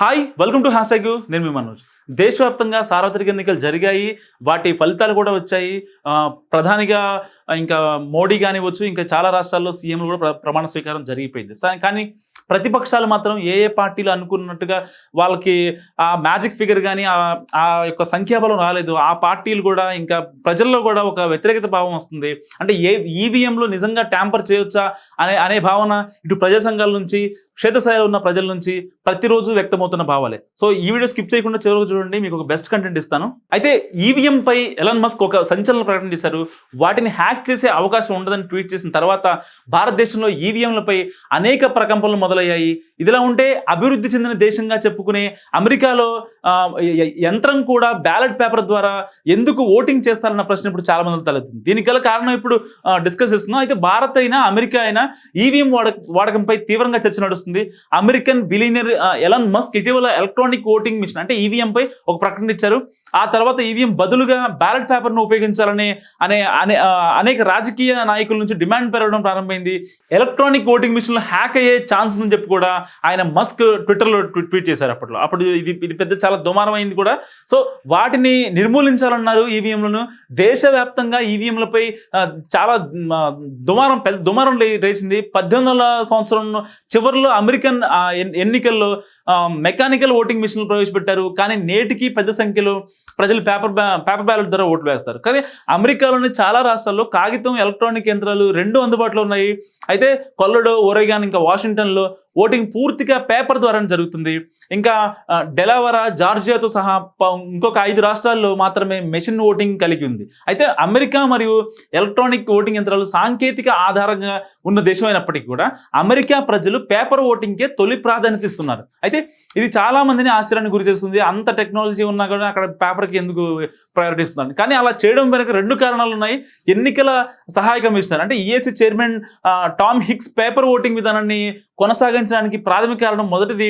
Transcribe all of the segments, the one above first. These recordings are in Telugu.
Hi welcome to hashtag నేను మీ మనోజ్. దేశవ్యాప్తంగా సార్వత్రిక ఎన్నికలు జరిగాయి. వాటి ఫలితాలు కూడా వచ్చాయి. ప్రధానిగా ఇంకా మోడీ కానివచ్చు ఇంకా చాలా రాష్ట్రాల్లో సీఎంలు కూడా ప్రమాణ స్వీకారం జరిగిపోయింది. కానీ ప్రతిపక్షాలు మాత్రం ఏ ఏ పార్టీలు అనుకున్నట్టుగా వాళ్ళకి ఆ మ్యాజిక్ ఫిగర్ కానీ ఆ యొక్క సంఖ్యాబలం రాలేదు. ఆ పార్టీలు కూడా ఇంకా ప్రజల్లో కూడా ఒక వ్యతిరేకత భావం వస్తుంది. అంటే ఏ ఈవీఎంలో నిజంగా ట్యాంపర్ చేయొచ్చా అనే అనే భావన ఇటు ప్రజా సంఘాల నుంచి క్షేత్రస్థాయిలో ఉన్న ప్రజల నుంచి ప్రతిరోజు వ్యక్తమవుతున్న భావాలే. సో ఈ వీడియో స్కిప్ చేయకుండా చివరికి చూడండి మీకు ఒక బెస్ట్ కంటెంట్ ఇస్తాను. అయితే ఈవీఎం పై ఎలన్ మస్క్ ఒక సంచలన ప్రకటన చేశారు. వాటిని హ్యాక్ చేసే అవకాశం ఉండదని ట్వీట్ చేసిన తర్వాత భారతదేశంలో ఈవీఎంలపై అనేక ప్రకంపనలు మొదలయ్యాయి ఇదిలా ఉంటే అభివృద్ధి చెందిన దేశంగా చెప్పుకునే అమెరికాలో యంత్రం కూడా బ్యాలెట్ పేపర్ ద్వారా ఎందుకు ఓటింగ్ చేస్తారన్న ప్రశ్న ఇప్పుడు చాలా మంది తలెత్తుంది. దీనికి గల కారణం ఇప్పుడు డిస్కస్ చేస్తున్నాం. అయితే భారత్ అయినా అమెరికా అయినా ఈవీఎం వాడ వాడకంపై తీవ్రంగా చర్చ నడుస్తుంది. అమెరికన్ బిలీనియర్ ఎలన్ మస్క్ ఇటీవల ఎలక్ట్రానిక్ ఓటింగ్ మిషన్ అంటే ఈవీఎంపై ఒక ప్రకటన ఇచ్చారు. ఆ తర్వాత ఈవీఎం బదులుగా బ్యాలెట్ పేపర్ను ఉపయోగించాలని అనే అనే అనేక రాజకీయ నాయకుల నుంచి డిమాండ్ పెరగడం ప్రారంభమైంది. ఎలక్ట్రానిక్ ఓటింగ్ మిషన్లు హ్యాక్ అయ్యే ఛాన్స్ ఉందని చెప్పి కూడా ఆయన మస్క్ ట్విట్టర్లో ట్వీట్ చేశారు అప్పట్లో. అప్పుడు ఇది ఇది పెద్ద చాలా దుమారమైంది కూడా. సో వాటిని నిర్మూలించాలన్నారు ఈవీఎంలను. దేశవ్యాప్తంగా ఈవీఎంలపై చాలా దుమారం పెద్ద దుమారం రేసింది పద్దెనిమిది వందల సంవత్సరం చివరిలో అమెరికన్ ఎన్నికల్లో మెకానికల్ ఓటింగ్ మిషన్లు ప్రవేశపెట్టారు. కానీ నేటికి పెద్ద సంఖ్యలో ప్రజలు పేపర్ పేపర్ బ్యాలెట్ ద్వారా ఓట్లు వేస్తారు. కానీ అమెరికాలోని చాలా రాష్ట్రాల్లో కాగితం ఎలక్ట్రానిక్ యంత్రాలు రెండు అందుబాటులో ఉన్నాయి. అయితే కొల్లడో ఒరేగాన్ ఇంకా వాషింగ్టన్లో ఓటింగ్ పూర్తిగా పేపర్ ద్వారానే జరుగుతుంది. ఇంకా ఆ, డెలావరా జార్జియాతో సహా ఇంకొక ఐదు రాష్ట్రాల్లో మాత్రమే మెషిన్ ఓటింగ్ కలిగి ఉంది. అయితే అమెరికా మరియు ఎలక్ట్రానిక్ ఓటింగ్ యంత్రాలు సాంకేతిక ఆధారంగా ఉన్న దేశమైనప్పటికీ కూడా అమెరికా ప్రజలు పేపర్ ఓటింగ్కే తొలి ప్రాధాన్యత ఇస్తున్నారు. అయితే ఇది చాలా మందిని ఆశ్చర్యానికి గురి చేస్తుంది. అంత టెక్నాలజీ ఉన్నా కూడా అక్కడ పేపర్కి ఎందుకు ప్రయారిటీ ఇస్తున్నారు? కానీ అలా చేయడం వెనక రెండు కారణాలు ఉన్నాయి. ఎన్నికల సహాయ కమిషనర్ అంటే ESC chairman Tom Hicks paper voting విధానాన్ని కొనసాగించడానికి ప్రాథమిక కారణం మొదటిది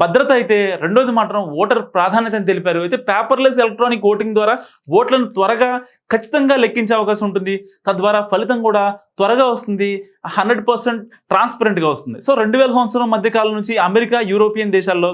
భద్రత అయితే రెండోది మాత్రం ఓటర్ ప్రాధాన్యత అని తెలిపారు. అయితే పేపర్లెస్ ఎలక్ట్రానిక్ ఓటింగ్ ద్వారా ఓట్లను త్వరగా ఖచ్చితంగా లెక్కించే అవకాశం ఉంటుంది. తద్వారా ఫలితం కూడా త్వరగా వస్తుంది. హండ్రెడ్ పర్సెంట్ ట్రాన్స్పరెంట్గా వస్తుంది. సో రెండు వేల సంవత్సరం మధ్యకాలం నుంచి అమెరికా యూరోపియన్ దేశాల్లో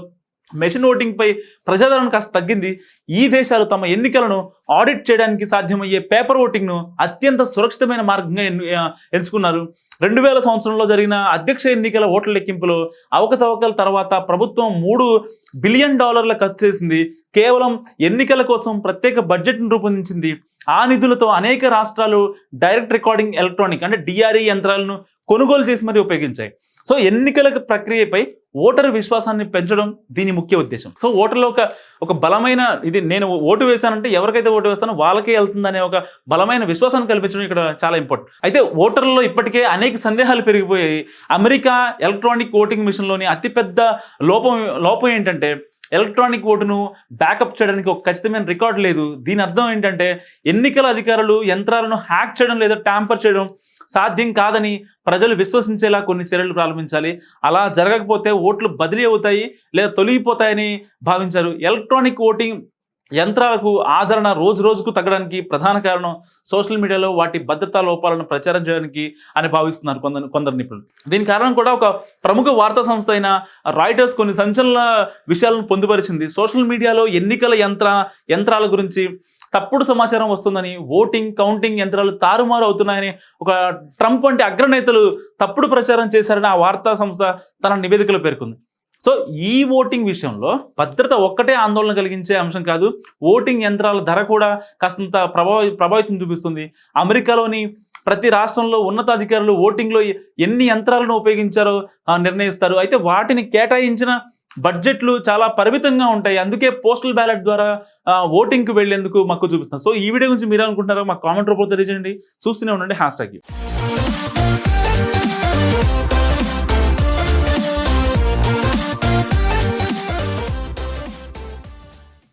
మెషిన్ ఓటింగ్పై ప్రజాదరణ కాస్త తగ్గింది. ఈ దేశాలు తమ ఎన్నికలను ఆడిట్ చేయడానికి సాధ్యమయ్యే పేపర్ ఓటింగ్ను అత్యంత సురక్షితమైన మార్గంగా ఎన్ను- ఎంచుకున్నారు. రెండు వేల సంవత్సరంలో జరిగిన అధ్యక్ష ఎన్నికల ఓట్ల లెక్కింపులో అవకతవకల తర్వాత ప్రభుత్వం మూడు బిలియన్ డాలర్ల ఖర్చు చేసింది. కేవలం ఎన్నికల కోసం ప్రత్యేక బడ్జెట్ను రూపొందించింది. ఆ నిధులతో అనేక రాష్ట్రాలు డైరెక్ట్ రికార్డింగ్ ఎలక్ట్రానిక్ అంటే డిఆర్ఈ యంత్రాలను కొనుగోలు చేసి మరీ ఉపయోగించాయి. సో ఎన్నికల ప్రక్రియపై ఓటరు విశ్వాసాన్ని పెంచడం దీని ముఖ్య ఉద్దేశం. సో ఓటర్లో ఒక ఒక బలమైన ఇది నేను ఓటు వేశానంటే ఎవరికైతే ఓటు వేస్తానో వాళ్ళకే వెళ్తుందనే ఒక బలమైన విశ్వాసాన్ని కల్పించడం ఇక్కడ చాలా ఇంపార్టెంట్. అయితే ఓటర్లలో ఇప్పటికే అనేక సందేహాలు పెరిగిపోయాయి. అమెరికా ఎలక్ట్రానిక్ ఓటింగ్ మిషన్లోని అతిపెద్ద లోపం లోపం ఏంటంటే ఎలక్ట్రానిక్ ఓటును బ్యాకప్ చేయడానికి ఒక ఖచ్చితమైన రికార్డు లేదు. దీని అర్థం ఏంటంటే ఎన్నికల అధికారులు యంత్రాలను హ్యాక్ చేయడం లేదా ట్యాంపర్ చేయడం సాధ్యం కాదని ప్రజలు విశ్వసించేలా కొన్ని చర్యలు ప్రారంభించాలి. అలా జరగకపోతే ఓట్లు బదిలీ అవుతాయి లేదా తొలగిపోతాయని భావించారు. ఎలక్ట్రానిక్ ఓటింగ్ యంత్రాలకు ఆదరణ రోజు రోజుకు తగ్గడానికి ప్రధాన కారణం సోషల్ మీడియాలో వాటి భద్రతా లోపాలను ప్రచారం చేయడానికి అని భావిస్తున్నారు కొందరు కొందరు నిపుణులు. దీని కారణం కూడా ఒక ప్రముఖ వార్తా సంస్థ అయిన రాయిటర్స్ కొన్ని సంచలన విషయాలను పొందుపరిచింది. సోషల్ మీడియాలో ఎన్నికల యంత్ర యంత్రాల గురించి తప్పుడు సమాచారం వస్తుందని ఓటింగ్ కౌంటింగ్ యంత్రాలు తారుమారు అవుతున్నాయని ఒక ట్రంప్ వంటి అగ్రనేతలు తప్పుడు ప్రచారం చేశారని ఆ వార్తా సంస్థ తన నివేదికలో పేర్కొంది. సో ఈ ఓటింగ్ విషయంలో భద్రత ఒక్కటే ఆందోళన కలిగించే అంశం కాదు ఓటింగ్ యంత్రాల ధర కూడా కాస్తంత ప్రభావ ప్రభావితం చూపిస్తుంది. అమెరికాలోని ప్రతి రాష్ట్రంలో ఉన్నతాధికారులు ఓటింగ్లో ఎన్ని యంత్రాలను ఉపయోగించారో ఆ, నిర్ణయిస్తారు. అయితే వాటిని కేటాయించిన బడ్జెట్లు చాలా పరిమితంగా ఉంటాయి. అందుకే పోస్టల్ బ్యాలెట్ ద్వారా ఓటింగ్కి వెళ్ళేందుకు మక్కు చూపిస్తాం సో ఈ వీడియో గురించి మీరు అనుకుంటారో మా కామెంట్ రూపంలో తెలియజేయండి. చూస్తూనే ఉండండి. Hash tag